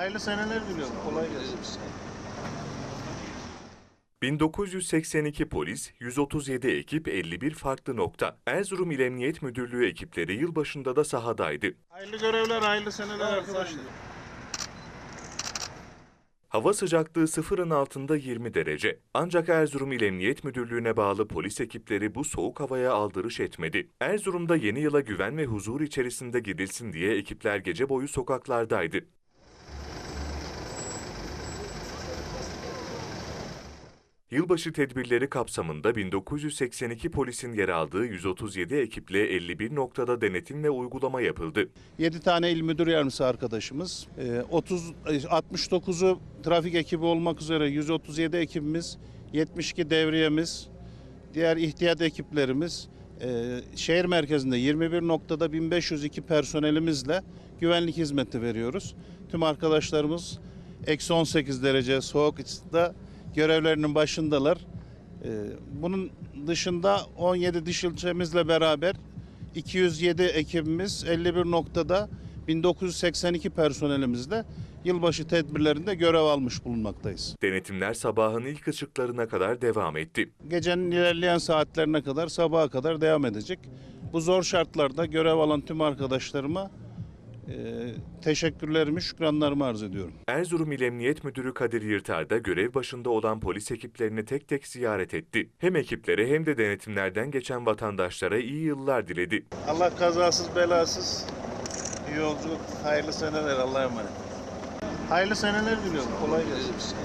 Hayırlı seneler diliyorum. Kolay gelsin. 1982 polis, 137 ekip 51 farklı nokta. Erzurum İl Emniyet Müdürlüğü ekipleri yılbaşında da sahadaydı. Hayırlı görevler, hayırlı seneler arkadaşlar. Hava sıcaklığı sıfırın altında 20 derece. Ancak Erzurum İl Emniyet Müdürlüğü'ne bağlı polis ekipleri bu soğuk havaya aldırış etmedi. Erzurum'da yeni yıla güven ve huzur içerisinde gidilsin diye ekipler gece boyu sokaklardaydı. Yılbaşı tedbirleri kapsamında 1982 polisin yer aldığı 137 ekiple 51 noktada denetim ve uygulama yapıldı. 7 tane il müdür yardımcısı arkadaşımız, e, 30 e, 69'u trafik ekibi olmak üzere 137 ekibimiz, 72 devriyemiz, diğer ihtiyat ekiplerimiz, e, şehir merkezinde 21 noktada 1502 personelimizle güvenlik hizmeti veriyoruz. Tüm arkadaşlarımız eksi 18 derece soğukta görevlerinin başındalar. E, Bunun dışında 17 dış ilçemizle beraber 207 ekibimiz 51 noktada 1982 personelimizle yılbaşı tedbirlerinde görev almış bulunmaktayız. Denetimler sabahın ilk ışıklarına kadar devam etti. Gecenin ilerleyen saatlerine kadar sabaha kadar devam edecek. Bu zor şartlarda görev alan tüm arkadaşlarıma teşekkürlerimi, şükranlarımı arz ediyorum. Erzurum İl Emniyet Müdürü Kadir Yırtar da görev başında olan polis ekiplerini tek tek ziyaret etti. Hem ekiplere hem de denetimlerden geçen vatandaşlara iyi yıllar diledi. Allah kazasız belasız iyi yolculuk, hayırlı seneler Allah'a emanet. Hayırlı seneler diliyorum. Kolay gelsin.